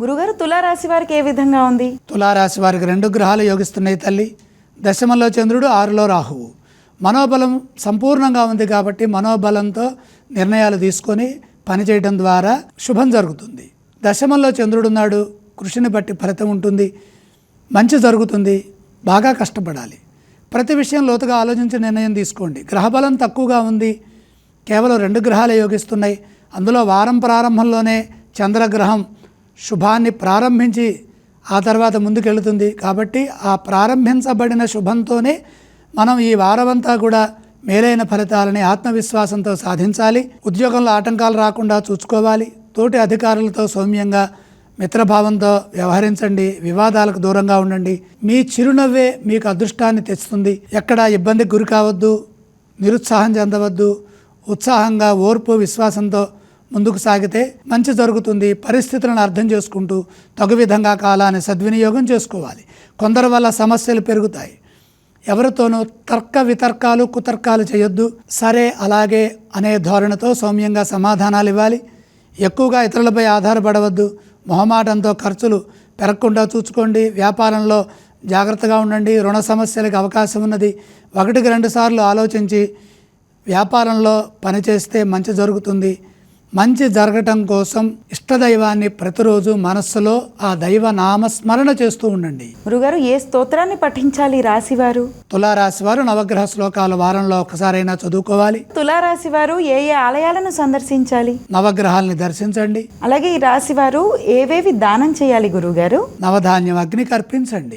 గురుగారు తులారాశి వారికి ఏ విధంగా ఉంది? తులారాశి వారికి రెండు గ్రహాలు యోగిస్తున్నాయి తల్లి. దశమంలో చంద్రుడు ఆరులో రాహువు. మనోబలం సంపూర్ణంగా ఉంది కాబట్టి మనోబలంతో నిర్ణయాలు తీసుకొని పనిచేయడం ద్వారా శుభం జరుగుతుంది. దశమంలో చంద్రుడున్నాడు కృషిని బట్టి ఫలితం ఉంటుంది మంచి జరుగుతుంది బాగా కష్టపడాలి. ప్రతి విషయం లోతుగా ఆలోచించి నిర్ణయం తీసుకోండి. గ్రహబలం తక్కువగా ఉంది కేవలం రెండు గ్రహాలే యోగిస్తున్నాయి. అందులో వారం ప్రారంభంలోనే చంద్రగ్రహం శుభాన్ని ప్రారంభించి ఆ తర్వాత ముందుకెళ్తుంది. కాబట్టి ఆ ప్రారంభించబడిన శుభంతోనే మనం ఈ వారమంతా కూడా మేలైన ఫలితాలని ఆత్మవిశ్వాసంతో సాధించాలి. ఉద్యోగంలో ఆటంకాలు రాకుండా చూసుకోవాలి. తోటి అధికారులతో సౌమ్యంగా మిత్రభావంతో వ్యవహరించండి. వివాదాలకు దూరంగా ఉండండి. మీ చిరునవ్వే మీకు అదృష్టాన్ని తెస్తుంది. ఎక్కడ ఇబ్బందికి గురి కావద్దు. నిరుత్సాహం చెందవద్దు. ఉత్సాహంగా ఓర్పు విశ్వాసంతో ముందుకు సాగితే మంచి జరుగుతుంది పరిస్థితులను అర్థం చేసుకుంటూ తగు విధంగా కాలాన్ని సద్వినియోగం చేసుకోవాలి. కొందరి వల్ల సమస్యలు పెరుగుతాయి. ఎవరితోనూ తర్క వితర్కాలు కుతర్కాలు చేయొద్దు. సరే అలాగే అనే ధోరణితో సౌమ్యంగా సమాధానాలు ఇవ్వాలి. ఎక్కువగా ఇతరులపై ఆధారపడవద్దు. మొహమాటంతో ఖర్చులు పెరగకుండా చూసుకోండి. వ్యాపారంలో జాగ్రత్తగా ఉండండి. రుణ సమస్యలకు అవకాశం ఉన్నది. ఒకటికి రెండు సార్లు ఆలోచించి వ్యాపారంలో పనిచేస్తే మంచి జరుగుతుంది. మంచి జరగటం కోసం ఇష్టదైవాన్ని ప్రతిరోజు మనస్సులో ఆ దైవ నామస్మరణ చేస్తూ ఉండండి. గురుగారు ఏ స్తోత్రాన్ని పఠించాలి రాశి వారు తులారాశి వారు నవగ్రహ శ్లోకాలు వారంలో ఒకసారైనా చదువుకోవాలి. తులారాశి వారు ఏ ఏ ఆలయాలను సందర్శించాలి? నవగ్రహాల్ని దర్శించండి. అలాగే ఈ రాశి వారు ఏవేవి దానం చేయాలి గురుగారు? నవధాన్యం అగ్నికి అర్పించండి